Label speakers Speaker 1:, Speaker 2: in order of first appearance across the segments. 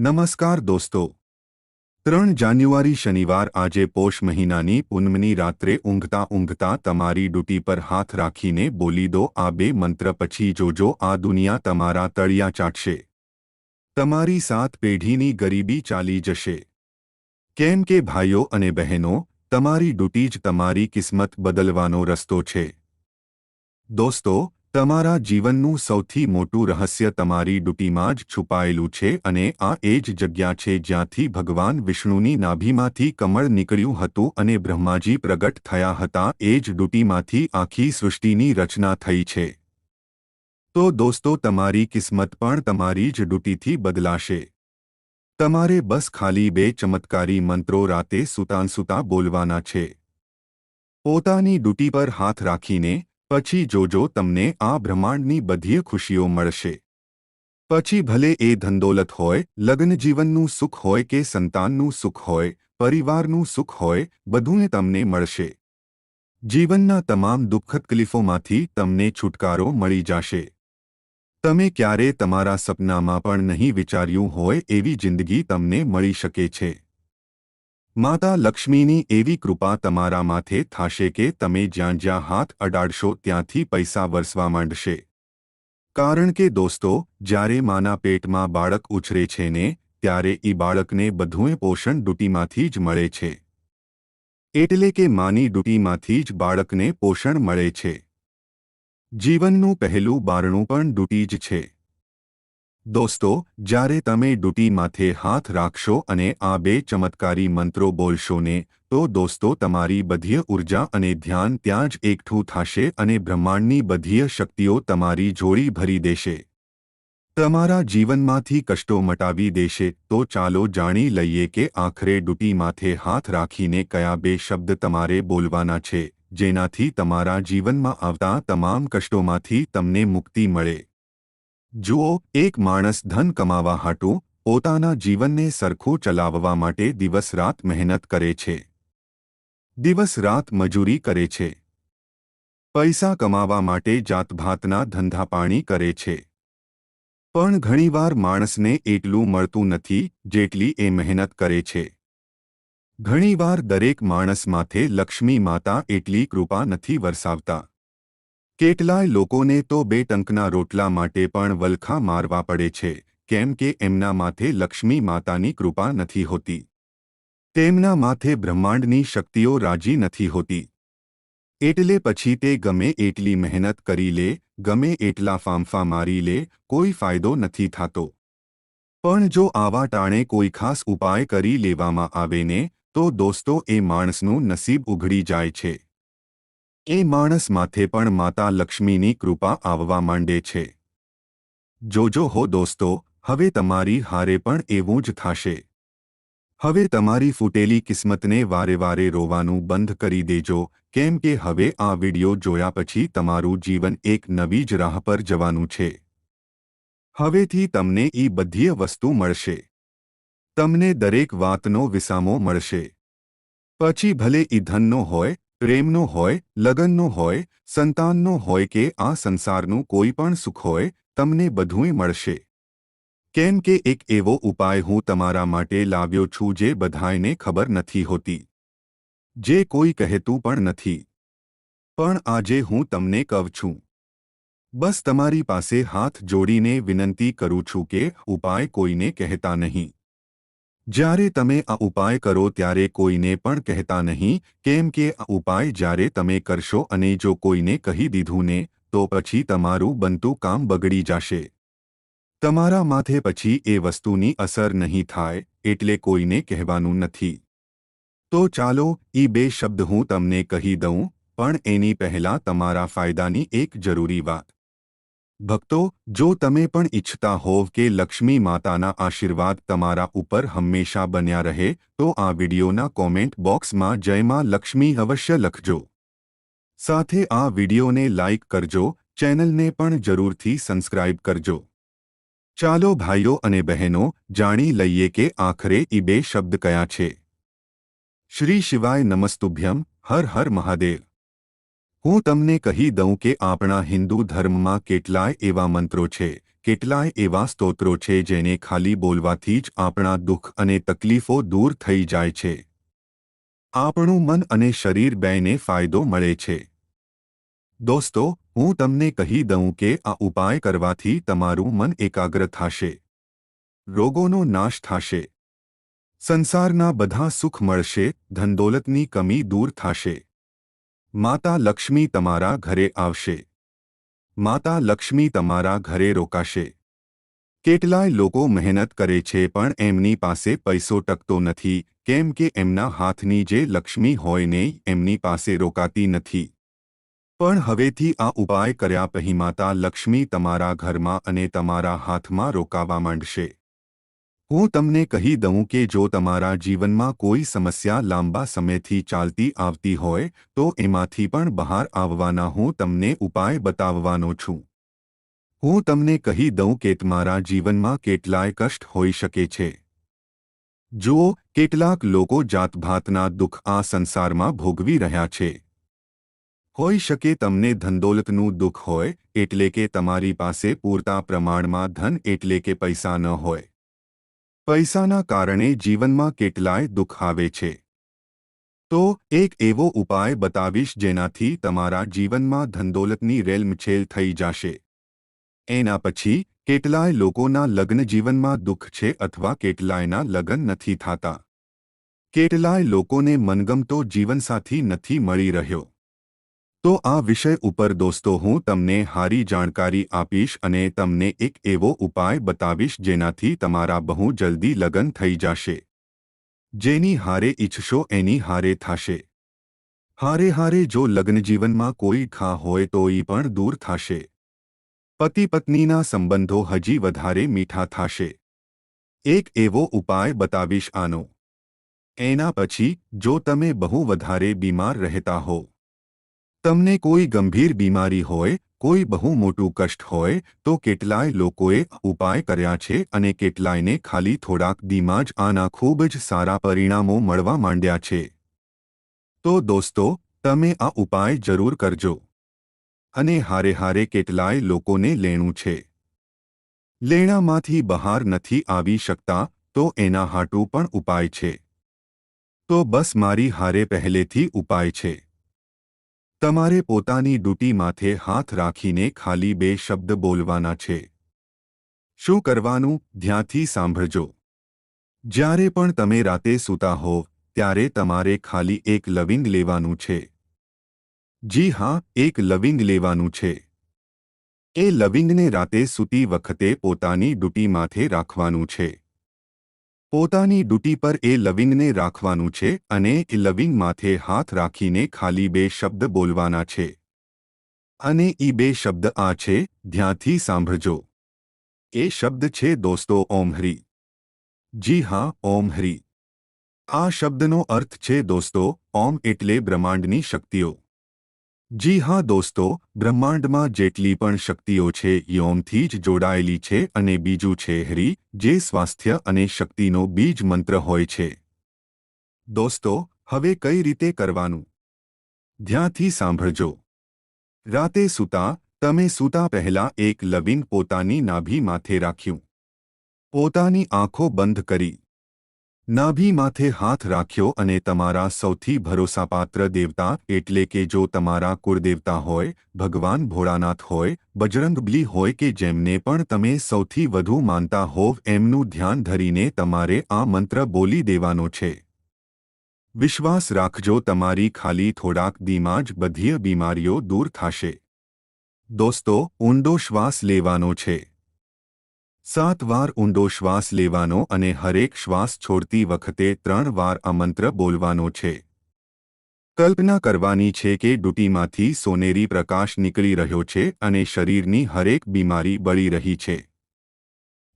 Speaker 1: નમસ્કાર દોસ્તો. ત્રણ જાન્યુઆરી શનિવાર આજે પોષ મહિનાની પૂનમની રાત્રે ઊંઘતા ઊંઘતા તમારી ડૂટી પર હાથ રાખીને બોલી દો આ બે મંત્ર પછી જોજો આ દુનિયા તમારા તળિયા ચાટશે. તમારી સાત પેઢીની ગરીબી ચાલી જશે. કેમ કે ભાઈઓ અને બહેનો, તમારી ડૂટી જ તમારી કિસ્મત બદલવાનો રસ્તો છે. દોસ્તો તમારા જીવનનું સૌથી મોટું રહસ્ય તમારી ડૂટીમાં જ છુપાયેલું છે અને આ એ જ જગ્યા છે જ્યાંથી ભગવાન વિષ્ણુની નાભીમાંથી કમળ નીકળ્યું હતું અને બ્રહ્માજી પ્રગટ થયા હતા. એ જ ડૂટીમાંથી આખી સૃષ્ટિની રચના થઈ છે. તો દોસ્તો, તમારી કિસ્મત પણ તમારી જ ડૂટીથી બદલાશે. તમારે બસ ખાલી બે ચમત્કારી મંત્રો રાતે સુતાંસુતા બોલવાના છે. પોતાની ડૂટી પર હાથ રાખીને પછી જોજો તમને આ બ્રહ્માંડની બધી ખુશીઓ મળશે. પછી ભલે એ ધંદોલત હોય, લગ્ન જીવનનું સુખ હોય કે સંતાનનું સુખ હોય, પરિવારનું સુખ હોય બધું તમને મળશે. જીવનના તમામ દુઃખ તકલીફોમાંથી તમને છુટકારો મળી જશે. તમે ક્યારે તમારા સપનામાં પણ નહીં વિચાર્યું હોય એવી જિંદગી તમને મળી શકે છે. માતા લક્ષ્મીની એવી કૃપા તમારા માથે થાશે કે તમે જ્યાં જ્યાં હાથ અડાડશો ત્યાંથી પૈસા વરસવા માંડશે. કારણ કે દોસ્તો, જ્યારે માના પેટમાં બાળક ઉછરે છે ને, ત્યારે ઈ બાળકને બધુંય પોષણ ડૂટીમાંથી જ મળે છે. એટલે કે માની ડૂટીમાંથી જ બાળકને પોષણ મળે છે. જીવનનું પહેલું બારણું પણ ડૂટી જ છે. દોસ્તો, જ્યારે તમે ડૂટી માથે હાથ રાખશો અને આ બે ચમત્કારી મંત્રો બોલશો ને, તો દોસ્તો તમારી બધી ઊર્જા અને ધ્યાન ત્યાં જ એકઠું થશે અને બ્રહ્માંડની બધી શક્તિઓ તમારી જોડી ભરી દેશે. તમારા જીવનમાંથી કષ્ટો મટાવી દેશે, તો ચાલો જાણી લઈએ કે આખરે ડૂટી માથે હાથ રાખીને કયા બે શબ્દ તમારે બોલવાના છે, જેનાથી તમારા જીવનમાં આવતા તમામ કષ્ટોમાંથી તમને મુક્તિ મળે. જુઓ, એક માણસ ધન કમાવા હાટું, પોતાના જીવનને સરખું ચલાવવા માટે દિવસ રાત મહેનત કરે છે. દિવસ રાત મજૂરી કરે છે. પૈસા કમાવા માટે જાતભાતના ધંધાપાણી કરે છે. પણ ઘણીવાર માણસને એટલું મળતું નથી, જેટલી એ મહેનત કરે છે. ઘણીવાર દરેક માણસ માથે લક્ષ્મી માતા એટલી કૃપા નથી વરસાવતા. કેટલાય લોકોને તો બે ટંકના રોટલા માટે પણ વલખા મારવા પડે છે, કેમ કે એમના માથે લક્ષ્મી માતાની કૃપા નથી હોતી. તેમના માથે બ્રહ્માંડની શક્તિઓ રાજી નથી હોતી. એટલે પછી તે ગમે એટલી મહેનત કરી લે, ગમે એટલા ફાંફા મારી લે, કોઈ ફાયદો નથી થતો. પણ જો આવા ટાણે કોઈ ખાસ ઉપાય કરી લેવામાં આવે ને, તો દોસ્તો એ માણસનું નસીબ ઉઘડી જાય છે. એ માણસ માથે પણ માતા લક્ષ્મીની કૃપા આવવા માંડે છે. જોજો હો દોસ્તો, હવે તમારી હારે પણ એવું જ થશે. હવે તમારી ફૂટેલી કિસ્મતને વારે વારે રોવાનું બંધ કરી દેજો, કેમ કે હવે આ વિડિયો જોયા પછી તમારું જીવન એક નવી જ રાહ પર જવાનું છે. હવેથી તમને ઈ બધી વસ્તુ મળશે. તમને દરેક વાતનો વિસામો મળશે. પછી ભલે ઈ ધનનો હોય પ્રેમનો હોય, લગનનો હોય, સંતાનનો હોય કે આ સંસારનું કોઈ પણ સુખ હોય, તમને બધુંય મળશે. કેમ કે એક એવો ઉપાય હું તમારા માટે લાવ્યો છું જે બધાયને ખબર નથી હોતી. જે કોઈ કહેતું પણ નથી. પણ આજે હું તમને કહું છું. બસ તમારી પાસે હાથ જોડીને વિનંતી કરું છું કે ઉપાય કોઈને કહેતા નહીં. જ્યારે તમે આ ઉપાય કરો ત્યારે કોઈને પણ કહેતા નહીં, કેમ કે આ ઉપાય જ્યારે તમે કરશો અને જો કોઈને કહી દીધું ને, તો પછી તમારું બનતું કામ બગડી જશે. તમારા માથે પછી એ વસ્તુની અસર નહીં થાય, એટલે કોઈને કહેવાનું નથી. તો ચાલો, ઈ બે શબ્દ હું તમને કહી દઉં, પણ એની પહેલાં તમારા ફાયદાની એક જરૂરી વાત. ભક્તો, જો તમે પણ ઈચ્છતા હોવ કે લક્ષ્મી માતાના આશીર્વાદ તમારા ઉપર હંમેશા બન્યા રહે, તો આ વિડિયોના કોમેન્ટ બોક્સમાં જયમાં લક્ષ્મી અવશ્ય લખજો. સાથે આ વિડિયોને લાઇક કરજો, ચેનલને પણ જરૂરથી સબસ્ક્રાઇબ કરજો. ચાલો ભાઈઓ અને બહેનો, જાણી લઈએ કે આખરે ઈ બે શબ્દ કયા છે. શ્રી શિવાય નમસ્તુભ્યમ, હર હર મહાદેવ. હું તમને કહી દઉં કે આપણા હિન્દુ ધર્મમાં કેટલાય એવા મંત્રો છે, કેટલાય એવા સ્તોત્રો છે જેને ખાલી બોલવાથી જ આપણા દુઃખ અને તકલીફો દૂર થઈ જાય છે. આપણું મન અને શરીર બેને ફાયદો મળે છે. દોસ્તો, હું તમને કહી દઉં કે આ ઉપાય કરવાથી તમારું મન એકાગ્ર થશે. રોગોનો નાશ થશે. સંસારના બધા સુખ મળશે, ધનદોલતની કમી દૂર થશે. માતા લક્ષ્મી તમારા ઘરે આવશે. માતા લક્ષ્મી તમારા ઘરે રોકાશે. કેટલાય લોકો મહેનત કરે છે પણ એમની પાસે પૈસો ટકતો નથી, કેમ કે એમના હાથની જે લક્ષ્મી હોય ને એમની પાસે રોકાતી નથી. પણ હવેથી આ ઉપાય કર્યા પછી માતા લક્ષ્મી તમારા ઘરમાં અને તમારા હાથમાં રોકાવા માંડશે. હું તમને કહી દઉં કે જો તમારા જીવનમાં કોઈ સમસ્યા લાંબા સમયથી ચાલતી આવતી હોય, તો એમાંથી પણ બહાર આવવાના હું તમને ઉપાય બતાવવાનો છું. હું તમને કહી દઉં કે તમારા જીવનમાં કેટલાય કષ્ટ હોઈ શકે છે. જુઓ, કેટલાક લોકો જાતભાતના દુઃખ આ સંસારમાં ભોગવી રહ્યા છે. હોઈ શકે તમને ધનદોલતનું દુઃખ હોય, એટલે કે તમારી પાસે પૂરતા પ્રમાણમાં ધન એટલે કે પૈસા ન હોય. પૈસાના કારણે જીવનમાં કેટલાય દુઃખ આવે છે. તો, એક એવો ઉપાય બતાવીશ જેનાથી તમારા જીવનમાં ધંદોલતની રેલમછેલ થઈ જશે. એના પછી, કેટલાય લોકોના લગ્ન જીવનમાં દુઃખ છે અથવા કેટલાયના લગ્ન નથી થતા. કેટલાય લોકોને મનગમતો જીવનસાથી નથી મળી રહ્યો. તો આ વિષય ઉપર દોસ્તો હું તમને હારી જાણકારી આપીશ અને તમને એક એવો ઉપાય બતાવીશ જેનાથી તમારા બહુ જલ્દી લગ્ન થઈ જશે. જેની હારે ઈચ્છશો એની હારે થશે. હારે હારે જો લગ્નજીવનમાં કોઈ ખા હોય તો એ પણ દૂર થશે. પતિ પત્નીના સંબંધો હજી વધારે મીઠા થશે. એક એવો ઉપાય બતાવીશ આનો. એના પછી, જો તમે બહુ વધારે બીમાર રહેતા હો તમને કોઈ ગંભીર બીમારી હોય, કોઈ બહુ મોટું કષ્ટ હોય, તો કેટલાય લોકોએ ઉપાય કર્યા છે અને કેટલાયને ખાલી થોડાક દીમાં જ આના ખૂબ જ સારા પરિણામો મળવા માંડ્યા છે. તો દોસ્તો, તમે આ ઉપાય જરૂર કરજો. અને હારે હારે કેટલાય લોકોને લેણું છે. લેણામાંથી બહાર નથી આવી શકતા, તો એના હાટું પણ ઉપાય છે. તો બસ મારી હારે પહેલેથી ઉપાય છે. તમારે પોતાની ડૂટી માથે હાથ રાખીને ખાલી બે શબ્દ બોલવાના છે. શું કરવાનું? ધ્યાનથી સાંભળજો. જ્યારે પણ તમે રાતે સૂતા હો, ત્યારે તમારે ખાલી એક લવિંગ લેવાનું છે. જી હા, એક લવિંગ લેવાનું છે. એ લવિંગને રાતે સૂતી વખતે પોતાની ડૂટી માથે રાખવાનું છે. પોતાની ડૂટી પર એ લવિંગને રાખવાનું છે અને એ લવિંગ માથે હાથ રાખીને ખાલી બે શબ્દ બોલવાના છે. અને ઈ બે શબ્દ આ છે, ધ્યાનથી સાંભળજો. એ શબ્દ છે, દોસ્તો, ઓમ હરી. જી હા, ઓમ હરી. આ શબ્દનો અર્થ છે, દોસ્તો, ઓમ એટલે બ્રહ્માંડની શક્તિઓ. જી હા દોસ્તો, બ્રહ્માંડમાં જેટલી પણ શક્તિઓ છે યોમથી જ જોડાયેલી છે અને બીજું છે હરી, જે સ્વાસ્થ્ય અને શક્તિનો બીજ મંત્ર હોય છે. દોસ્તો, હવે કઈ રીતે કરવાનું? ધ્યાનથી સાંભળજો. રાતે સૂતા, તમે સૂતા પહેલા એક લવિંગ પોતાની નાભી માથે રાખ્યું. પોતાની આંખો બંધ કરી. નાભી માથે હાથ રાખ્યો અને તમારા સૌથી ભરોસાપાત્ર દેવતા એટલે કે જો તમારા કુળદેવતા હોય, ભગવાન ભોળાનાથ હોય, બજરંગબલી હોય કે જેમને પણ તમે સૌથી વધુ માનતા હોવ, એમનું ધ્યાન ધરીને તમારે આ મંત્ર બોલી દેવાનો છે. વિશ્વાસ રાખજો, તમારી ખાલી થોડાક દીમાં જ બધી બીમારીઓ દૂર થશે. દોસ્તો, ઊંડો શ્વાસ લેવાનો છે. સાત વાર ઊંડો શ્વાસ લેવાનો અને હરેક શ્વાસ છોડતી વખતે ત્રણ વાર આ મંત્ર બોલવાનો છે. કલ્પના કરવાની છે કે ડૂટીમાંથી સોનેરી પ્રકાશ નીકળી રહ્યો છે અને શરીરની હરેક બીમારી બળી રહી છે.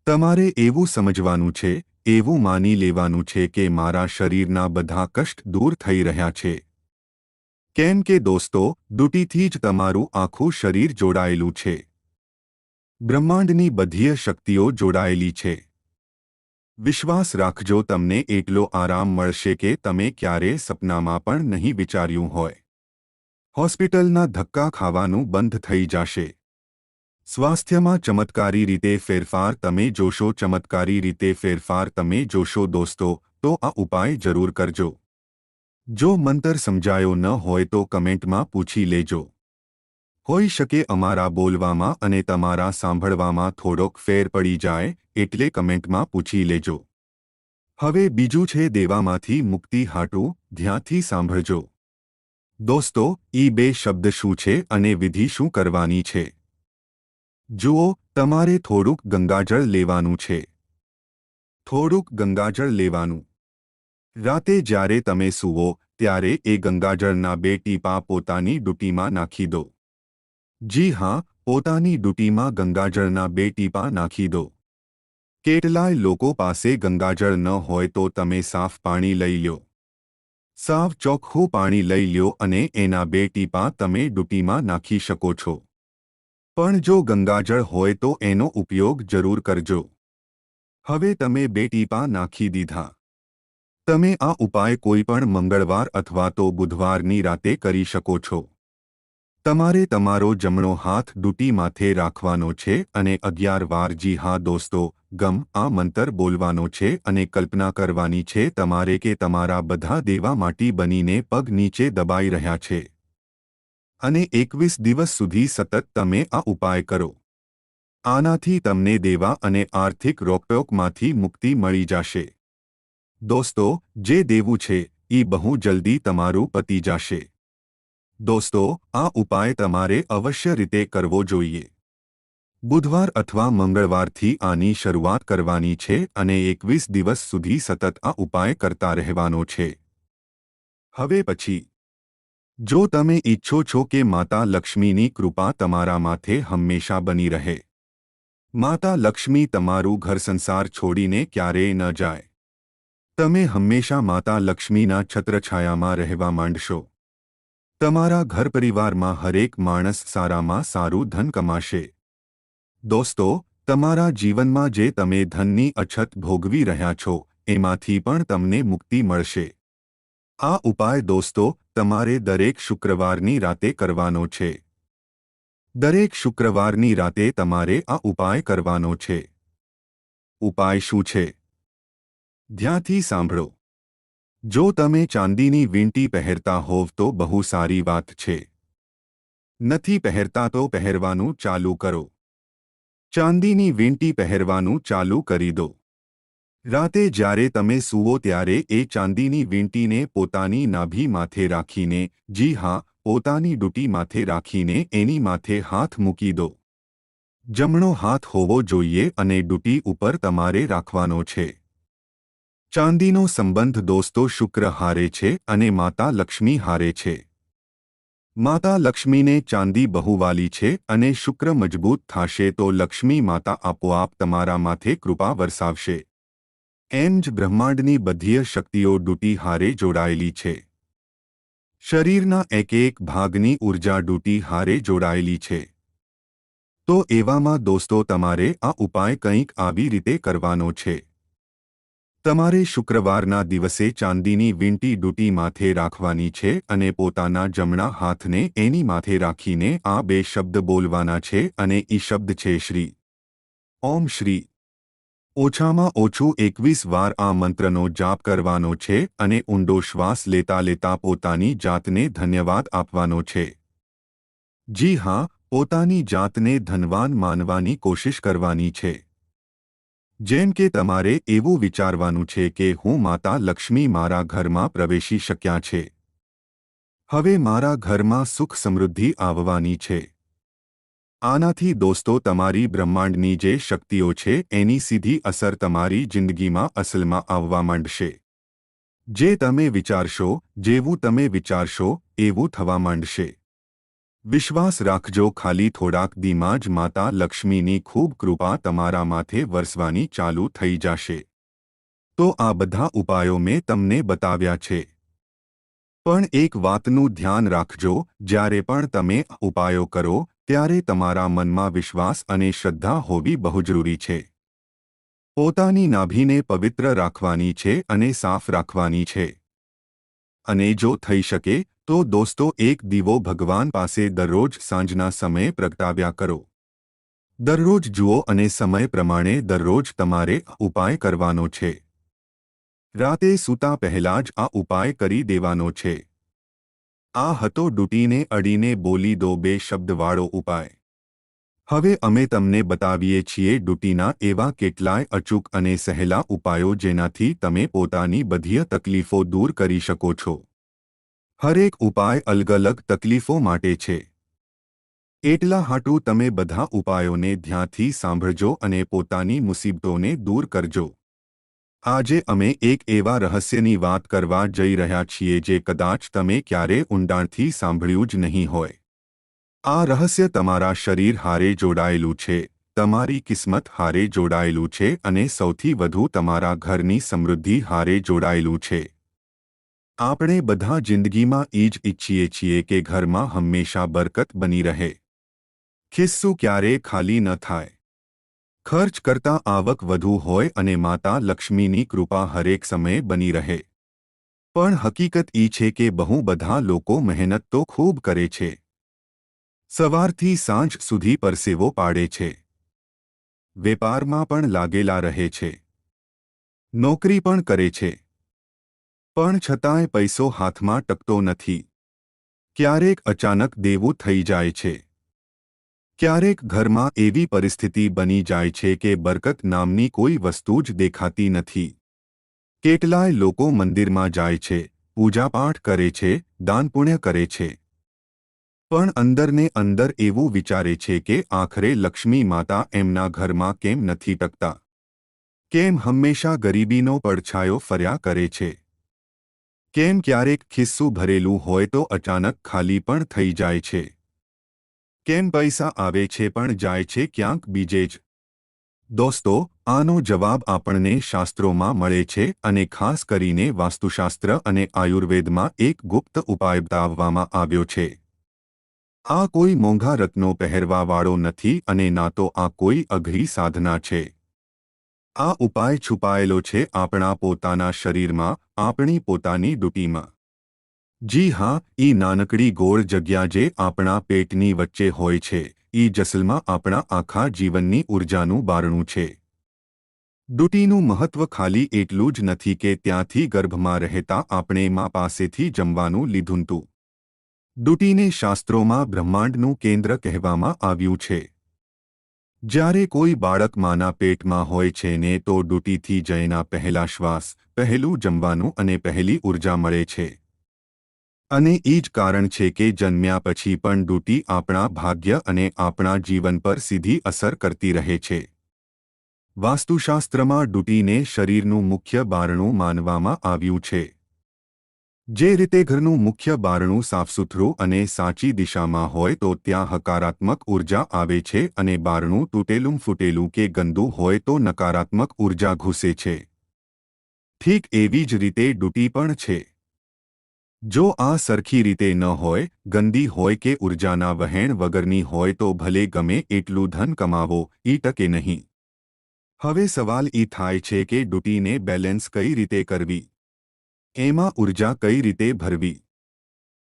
Speaker 1: તમારે એવું સમજવાનું છે, એવું માની લેવાનું છે કે મારા શરીરના બધા કષ્ટ દૂર થઈ રહ્યા છે. કેમ કે દોસ્તો, ડૂટીથી જ તમારું આખું શરીર જોડાયેલું છે. બ્રહ્માંડની બધીય શક્તિઓ જોડાયેલી છે. વિશ્વાસ રાખજો તમને એટલો આરામ મળશે કે તમે ક્યારે સપનામાં પણ નહીં વિચાર્યું હોય. હોસ્પિટલના ધક્કા ખાવાનું બંધ થઈ જશે. સ્વાસ્થ્યમાં ચમત્કારી રીતે ફેરફાર તમે જોશો, ચમત્કારી રીતે ફેરફાર તમે જોશો દોસ્તો, તો આ ઉપાય જરૂર કરજો. જો મંતર સમજાયો ન હોય તો કમેન્ટમાં પૂછી લેજો. હોઈ શકે અમારા બોલવામાં અને તમારા સાંભળવામાં થોડોક ફેર પડી જાય, એટલે કમેન્ટમાં પૂછી લેજો. હવે બીજું છે દેવામાંથી મુક્તિ હાટું, ધ્યાનથી સાંભળજો. દોસ્તો, ઈ બે શબ્દ શું છે અને વિધિ શું કરવાની છે? જુઓ, તમારે થોડુંક ગંગાજળ લેવાનું છે. થોડુંક ગંગાજળ લેવાનું. રાતે જ્યારે તમે સૂવો, ત્યારે એ ગંગાજળના બે ટીપા પોતાની ડૂટીમાં નાખી દો. જી હા, પોતાની ડૂટીમાં ગંગાજળના બે ટીપા નાખી દો. કેટલાય લોકો પાસે ગંગાજળ ન હોય તો તમે સાફ પાણી લઈ લ્યો. સાફ ચોખ્ખું પાણી લઈ લ્યો અને એના બે ટીપા તમે ડૂટીમાં નાખી શકો છો. પણ જો ગંગાજળ હોય તો એનો ઉપયોગ જરૂર કરજો. હવે તમે બે ટીપા નાખી દીધા. તમે આ ઉપાય કોઈપણ મંગળવાર અથવા તો બુધવારની રાતે કરી શકો છો. તમારે તમારો જમણો હાથ ડૂટી માથે રાખવાનો છે અને અગિયાર વાર જી હા દોસ્તો, ગમ આ મંતર બોલવાનો છે અને કલ્પના કરવાની છે તમારે કે તમારા બધા દેવા માટી બનીને પગ નીચે દબાઈ રહ્યા છે. અને એકવીસ દિવસ સુધી સતત તમે આ ઉપાય કરો. આનાથી તમને દેવા અને આર્થિક રોકટોકમાંથી મુક્તિ મળી જશે. દોસ્તો, જે દેવું છે એ બહુ જલ્દી તમારું પતી જશે. દોસ્તો, આ ઉપાય તમારે અવશ્ય રીતે કરવો જોઈએ. બુધવાર અથવા મંગળવારથી આની શરૂઆત કરવાની છે અને એકવીસ દિવસ સુધી સતત આ ઉપાય કરતા રહેવાનો છે. હવે પછી. જો તમે ઈચ્છો છો કે માતા લક્ષ્મીની કૃપા તમારા માથે હંમેશા બની રહે. માતા લક્ષ્મી તમારું ઘર સંસાર છોડીને ક્યારેય ન જાય. તમે હંમેશા માતા લક્ષ્મીના છત્રછાયામાં રહેવા માંડશો. તમારા ઘર પરિવારમાં હરેક માણસ સારામાં સારું ધન કમાશે. દોસ્તો, તમારા જીવનમાં જે તમે ધનની અછત ભોગવી રહ્યા છો, એમાંથી પણ તમને મુક્તિ મળશે. આ ઉપાય દોસ્તો, તમારે દરેક શુક્રવારની રાતે કરવાનો છે. દરેક શુક્રવારની રાતે તમારે આ ઉપાય કરવાનો છે. ઉપાય શું છે? ધ્યાનથી સાંભળો. જો તમે ચાંદીની વીંટી પહેરતા હોવ તો બહુ સારી વાત છે. નથી પહેરતા તો પહેરવાનું ચાલુ કરો. ચાંદીની વીંટી પહેરવાનું ચાલુ કરી દો. રાતે જ્યારે તમે સૂવો ત્યારે એ ચાંદીની વીંટીને પોતાની નાભી માથે રાખીને, જી હા, પોતાની ડૂટી માથે રાખીને એની માથે હાથ મૂકી દો. જમણો હાથ હોવો જોઈએ અને ડૂટી ઉપર તમારે રાખવાનો છે. ચાંદીનો સંબંધ દોસ્તો શુક્ર હારે છે અને માતા લક્ષ્મી હારે છે. માતા લક્ષ્મીને ચાંદી બહુવાલી છે અને શુક્ર મજબૂત થશે તો લક્ષ્મી માતા આપોઆપ તમારા માથે કૃપા વરસાવશે. એમ જ બ્રહ્માંડની બધીય શક્તિઓ ડૂટી હારે જોડાયેલી છે. શરીરના એક એક ભાગની ઊર્જા ડૂટી હારે જોડાયેલી છે. તો એવામાં દોસ્તો તમારે આ ઉપાય કંઈક આવી રીતે કરવાનો છે. તમારે શુક્રવારના દિવસે ચાંદીની વીંટી ડૂટી માથે રાખવાની છે અને પોતાના જમણા હાથને એની માથે રાખીને આ બે શબ્દ બોલવાના છે અને ઈ શબ્દ છે શ્રી. ઓમ શ્રી. ઓછામાં ઓછું એકવીસ વાર આ મંત્રનો જાપ કરવાનો છે અને ઊંડો શ્વાસ લેતા લેતા પોતાની જાતને ધન્યવાદ આપવાનો છે. જી હા, પોતાની જાતને ધનવાન માનવાની કોશિશ કરવાની છે. જેમ કે તમારે એવું વિચારવાનું છે કે હું માતા લક્ષ્મી મારા ઘરમાં પ્રવેશી શક્યા છે. હવે મારા ઘરમાં સુખ સમૃદ્ધિ આવવાની છે. આનાથી દોસ્તો, તમારી બ્રહ્માંડની જે શક્તિઓ છે, એની સીધી અસર તમારી જિંદગીમાં અસલમાં આવવા માંડશે. જે તમે વિચારશો, જેવું તમે વિચારશો, એવું થવા માંડશે. વિશ્વાસ રાખજો, ખાલી થોડાક દીમાં જ માતા લક્ષ્મીની ખૂબ કૃપા તમારા માથે વરસવાની ચાલુ થઈ જશે. તો આ બધા ઉપાયો મેં તમને બતાવ્યા છે. પણ એક વાતનું ધ્યાન રાખજો, જ્યારે પણ તમે ઉપાયો કરો, ત્યારે તમારા મનમાં વિશ્વાસ અને શ્રદ્ધા હોવી બહુ જરૂરી છે. પોતાની નાભીને પવિત્ર રાખવાની છે અને સાફ રાખવાની છે. અને જો થઈ શકે, તો દોસ્તો એક દીવો ભગવાન પાસે દરરોજ સાંજના સમયે પ્રગટાવ્યા કરો. દરરોજ જુઓ અને સમય પ્રમાણે દરરોજ તમારે ઉપાય કરવાનો છે. રાતે સૂતા પહેલા જ આ ઉપાય કરી દેવાનો છે. આ હતો ડૂટીને અડીને બોલી દો બે શબ્દવાળો ઉપાય. હવે અમે તમને બતાવીએ છીએ ડૂટીના એવા કેટલાય અચૂક અને સહેલા ઉપાયો જેનાથી તમે પોતાની બધી તકલીફો દૂર કરી શકો છો. હરેક ઉપાય અલગ અલગ તકલીફો માટે છે. એટલા હાટું તમે બધા ઉપાયોને ધ્યાનથી સાંભળજો અને પોતાની મુસીબતોને દૂર કરજો. આજે અમે એક એવા રહસ્યની વાત કરવા જઈ રહ્યા છીએ જે કદાચ તમે ક્યારે ઊંડાણથી સાંભળ્યું જ નહીં હોય. આ રહસ્ય તમારા શરીર હારે જોડાયેલું છે, તમારી કિસ્મત હારે જોડાયેલું છે અને સૌથી વધુ તમારા ઘરની સમૃદ્ધિ હારે જોડાયેલું છે. આપણે બધા જિંદગીમાં એ જ ઈચ્છીએ છીએ કે ઘરમાં હંમેશા બરકત બની રહે. ખિસ્સું ક્યારે ખાલી ન થાય. ખર્ચ કરતાં આવક વધુ હોય અને માતા લક્ષ્મીની કૃપા હરેક સમયે બની રહે. પણ હકીકત એ છે કે બહુ બધા લોકો મહેનત તો ખૂબ કરે છે. સવારથી સાંજ સુધી પરસેવો પાડે છે. વેપારમાં પણ લાગેલા રહે છે. નોકરી પણ કરે છે. પણ છતાંય પૈસો હાથમાં ટકતો નથી. ક્યારેક અચાનક દેવું થઈ જાય છે. ક્યારેક ઘરમાં એવી પરિસ્થિતિ બની જાય છે કે બરકત નામની કોઈ વસ્તુ જ દેખાતી નથી. કેટલાય લોકો મંદિરમાં જાય છે, પૂજાપાઠ કરે છે, દાન પુણ્ય કરે છે. પણ અંદરને અંદર એવું વિચારે છે કે આખરે લક્ષ્મી માતા એમના ઘરમાં કેમ નથી ટકતા? કેમ હંમેશા ગરીબીનો પડછાયો ફર્યા કરે છે? કેમ ક્યારેક ખિસ્સું ભરેલું હોય તો અચાનક ખાલી પણ થઈ જાય છે? કેમ પૈસા આવે છે પણ જાય છે ક્યાંક બીજે જ? દોસ્તો, આનો જવાબ આપણને શાસ્ત્રોમાં મળે છે અને ખાસ કરીને વાસ્તુશાસ્ત્ર અને આયુર્વેદમાં એક ગુપ્ત ઉપાય બતાવવામાં આવ્યો છે. આ કોઈ મોંઘા રત્નો પહેરવાવાળો નથી અને ના તો આ કોઈ અઘરી સાધના છે. આ ઉપાય છુપાયેલો છે આપણા પોતાના શરીરમાં, આપણી પોતાની ડૂટીમાં. જી હા, ઈ નાનકડી ગોળ જગ્યા જે આપણા પેટની વચ્ચે હોય છે, ઈ જસલમાં આપણા આખા જીવનની ઊર્જાનું બારણું છે. ડૂટીનું મહત્વ ખાલી એટલું જ નથી કે ત્યાંથી ગર્ભમાં રહેતા આપણે મા પાસેથી જમવાનું લીધુંતું. દુટીને શાસ્ત્રોમાં બ્રહ્માંડનું કેન્દ્ર કહેવામાં આવ્યું છે. જ્યારે કોઈ બાળક માના પેટમાં હોય છે ને તો ડૂટીથી જયના પહેલા શ્વાસ, પહેલું જમવાનું અને પહેલી ઊર્જા મળે છે. અને એ જ કારણ છે કે જન્મ્યા પછી પણ ડૂટી આપણા ભાગ્ય અને આપણા જીવન પર સીધી અસર કરતી રહે છે. વાસ્તુશાસ્ત્રમાં ડૂટીને શરીરનું મુખ્ય બારણું માનવામાં આવ્યું છે. જે રીતે ઘરનું મુખ્ય બારણું સાફસુથરું અને સાચી દિશામાં હોય તો ત્યાં હકારાત્મક ઊર્જા આવે છે અને બારણું તૂટેલું ફૂટેલું કે ગંદુ હોય તો નકારાત્મક ઊર્જા ઘૂસે છે. ઠીક એવી જ રીતે ડૂટી પણ છે. જો આ સરખી રીતે ન હોય, ગંદી હોય કે ઉર્જાના વહેણ વગરની હોય તો ભલે ગમે એટલું ધન કમાવો, ઈ ટકે નહીં. હવે સવાલ ઈ થાય છે કે ડૂટીને બેલેન્સ કઈ રીતે કરવી? એમાં ઊર્જા કઈ રીતે ભરવી?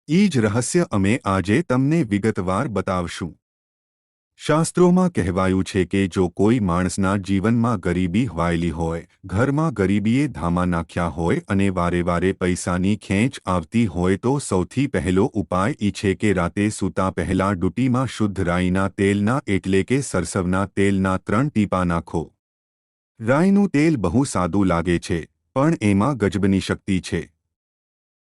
Speaker 1: ઈ જ રહસ્ય અમે આજે તમને વિગતવાર બતાવશું. શાસ્ત્રોમાં કહેવાયું છે કે જો કોઈ માણસના જીવનમાં ગરીબી વાયેલી હોય, ઘરમાં ગરીબીએ ધામા નાખ્યા હોય અને વારે વારે પૈસાની ખેંચ આવતી હોય તો સૌથી પહેલો ઉપાય ઈ છે કે રાતે સૂતા પહેલા ડૂટીમાં શુદ્ધ રાઈના તેલના એટલે કે સરસવના તેલના ત્રણ ટીપા નાખો. રાઈનું તેલ બહુ સાદું લાગે છે પણ એમાં ગજબની શક્તિ છે.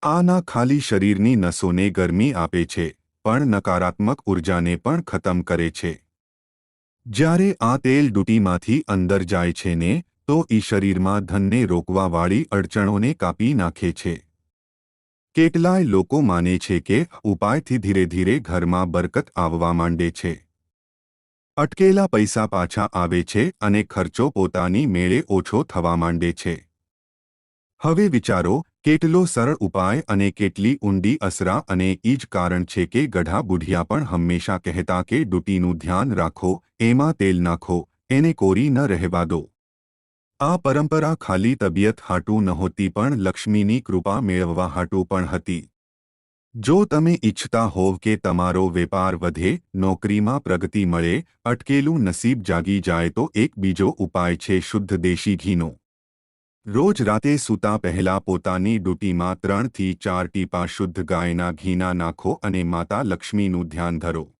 Speaker 1: આના ખાલી શરીરની નસોને ગરમી આપે છે, પણ નકારાત્મક ઉર્જાને પણ ખતમ કરે છે. જ્યારે આ તેલ ડૂટીમાંથી અંદર જાય છે ને, તો ઈ શરીરમાં ધનને રોકવાવાળી અડચણોને કાપી નાખે છે. કેટલાય લોકો માને છે કે ઉપાયથી ધીરે ધીરે ઘરમાં બરકત આવવા માંડે છે. અટકેલા પૈસા પાછા આવે છે અને ખર્ચો પોતાની મેળે ઓછો થવા માંડે છે. હવે વિચારો, કેટલો સરળ ઉપાય અને કેટલી ઊંડી અસરા અને એ જ કારણ છે કે ગઢા બુઢિયા પણ હંમેશા કહેતા કે ડૂટીનું ધ્યાન રાખો, એમાં તેલ નાખો, એને કોરી ન રહેવા દો. આ પરંપરા ખાલી તબિયત હાટું નહોતી પણ લક્ષ્મીની કૃપા મેળવવા હાટું પણ હતી. જો તમે ઈચ્છતા હોવ કે તમારો વેપાર વધે, નોકરીમાં પ્રગતિ મળે, અટકેલું નસીબ જાગી જાય તો એક બીજો ઉપાય છે શુદ્ધ દેશી ઘીનો. રોજ રાતે સૂતા પહેલા પોતાની ડૂટીમાં ત્રણથી ચાર ટીપા શુદ્ધ ગાયના ઘીના નાખો અને માતા લક્ષ્મીનું ધ્યાન ધરો.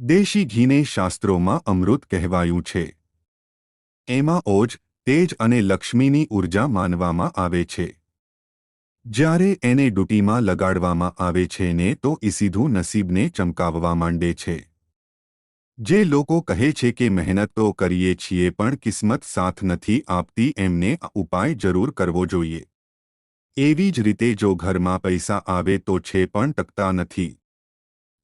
Speaker 1: દેશી ઘીને શાસ્ત્રોમાં અમૃત કહેવાયું છે. એમાં ઓજ, તેજ અને લક્ષ્મીની ઊર્જા માનવામાં આવે છે. જ્યારે એને ડૂટીમાં લગાડવામાં આવે છે ને તો એ સીધું નસીબને ચમકાવવા માંડે છે. જે લોકો કહે છે કે મહેનત તો કરીએ છીએ પણ કિસ્મત સાથ નથી આપતી, એમને ઉપાય જરૂર કરવો જોઈએ. એવી જ રીતે જો ઘરમાં પૈસા આવે તો છે પણ ટકતા નથી.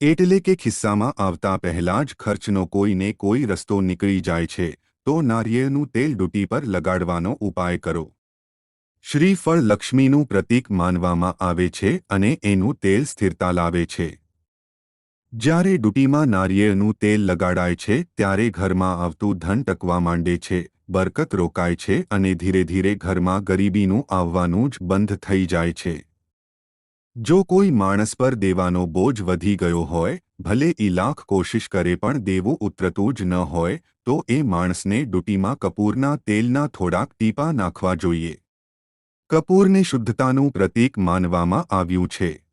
Speaker 1: એટલે કે ખિસ્સામાં આવતા પહેલા જ ખર્ચનો કોઈને કોઈ રસ્તો નીકળી જાય છે, તો નારિયેળનું તેલ ડૂટી પર લગાડવાનો ઉપાય કરો. શ્રીફળ લક્ષ્મીનું પ્રતીક માનવામાં આવે છે અને એનું તેલ સ્થિરતા લાવે છે. જ્યારે ડૂટીમાં નારિયેળનું તેલ લગાડાય છે, ત્યારે ઘરમાં આવતું ધન ટકવા માંડે છે, બરકત રોકાય છે અને ધીરે ધીરે ઘરમાં ગરીબીનું આવવાનું જ બંધ થઈ જાય છે. જો કોઈ માણસ પર દેવાનો બોજ વધી ગયો હોય, ભલે ઈ લાખ કોશિશ કરે પણ દેવું ઉતરતું જ ન હોય, તો એ માણસને ડૂટીમાં કપૂરના તેલના થોડાક ટીપા નાખવા જોઈએ. કપૂરને શુદ્ધતાનું પ્રતીક માનવામાં આવ્યું છે.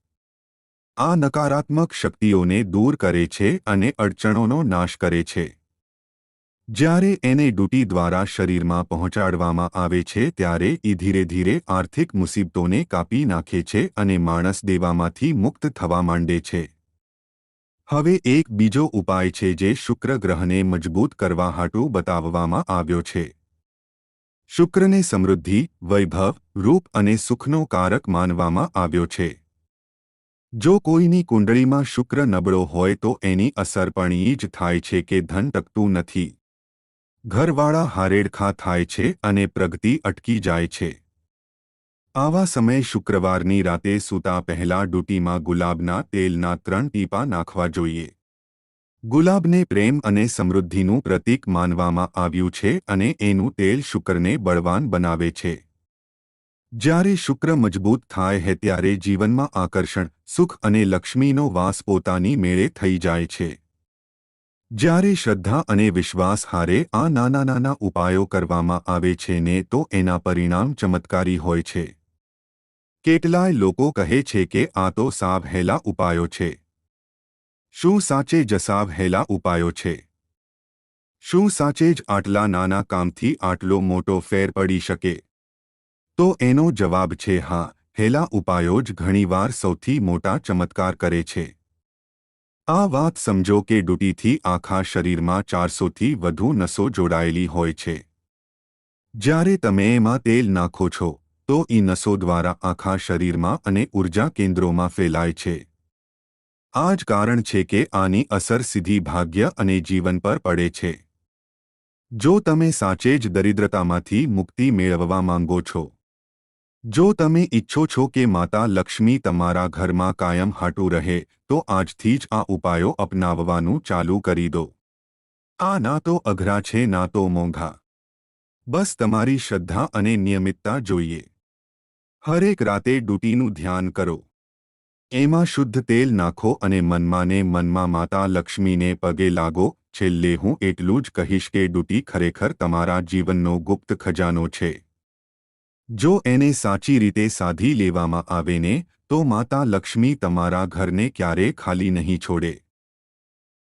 Speaker 1: આ નકારાત્મક શક્તિઓને દૂર કરે છે અને અડચણોનો નાશ કરે છે. જ્યારે એને ડૂટી દ્વારા શરીરમાં પહોંચાડવામાં આવે છે ત્યારે એ ધીરે ધીરે આર્થિક મુસીબતોને કાપી નાખે છે અને માણસ દેવામાંથી મુક્ત થવા માંડે છે. હવે એક બીજો ઉપાય છે જે શુક્ર ગ્રહને મજબૂત કરવા હાટું બતાવવામાં આવ્યો છે. શુક્રને સમૃદ્ધિ, વૈભવ, રૂપ અને સુખનો કારક માનવામાં આવ્યો છે. જો કોઈની કુંડળીમાં શુક્ર નબળો હોય તો એની અસર પણ જ થાય છે કે ધન ટકતું નથી. ઘરવાળા હારેડખા થાય છે અને પ્રગતિ અટકી જાય છે. આવા સમયે શુક્રવારની રાતે સૂતા પહેલા ડૂટીમાં ગુલાબના તેલના ત્રણ ટીપા નાખવા જોઈએ. ગુલાબને પ્રેમ અને સમૃદ્ધિનું પ્રતીક માનવામાં આવ્યું છે અને એનું તેલ શુક્રને બળવાન બનાવે છે. જ્યારે શુક્ર મજબૂત થાય હે ત્યારે જીવનમાં આકર્ષણ, સુખ અને લક્ષ્મીનો વાસ પોતાની મેળે થઈ જાય છે. જ્યારે શ્રદ્ધા અને વિશ્વાસ હારે આ નાના નાના ઉપાયો કરવામાં આવે છે ને તો એના પરિણામ ચમત્કારી હોય છે. કેટલાય લોકો કહે છે કે આ તો સાવહેલા ઉપાયો છે. શું સાચે જ હેલા ઉપાયો છે? શું સાચે જ આટલા નાના કામથી આટલો મોટો ફેર પડી શકે? તો એનો જવાબ છે, હા, હેલા ઉપાયો જ ઘણીવાર સૌથી મોટા ચમત્કાર કરે છે. આ વાત સમજો કે ડૂટીથી આખા શરીરમાં ચારસોથી વધુ નસો જોડાયેલી હોય છે. જ્યારે તમે એમાં તેલ નાખો છો, તો એ નસો દ્વારા આખા શરીરમાં અને ઊર્જા કેન્દ્રોમાં ફેલાય છે. આ જ કારણ છે કે આની અસર સીધી ભાગ્ય અને જીવન પર પડે છે. જો તમે સાચે જ દરિદ્રતામાંથી મુક્તિ મેળવવા માંગો છો જો તમે ઈચ્છો છો કે માતા લક્ષ્મી તમારા ઘરમાં કાયમ હાટું રહે, તો આજથી જ આ ઉપાયો અપનાવવાનું ચાલુ કરી દો. આ ના તો અઘરા છે, ના તો મોંઘા. બસ તમારી શ્રદ્ધા અને નિયમિતતા જોઈએ. હરેક રાતે ડૂટીનું ધ્યાન કરો. એમાં શુદ્ધ તેલ નાખો અને મનમાંને મનમાં માતા લક્ષ્મીને પગે લાગો, છેલ્લે હું એટલું જ કહીશ કે ડૂટી ખરેખર તમારા જીવનનો ગુપ્ત ખજાનો છે. જો એને સાચી રીતે સાધી લેવામાં આવે ને, તો માતા લક્ષ્મી તમારા ઘરને ક્યારે ખાલી નહીં છોડે.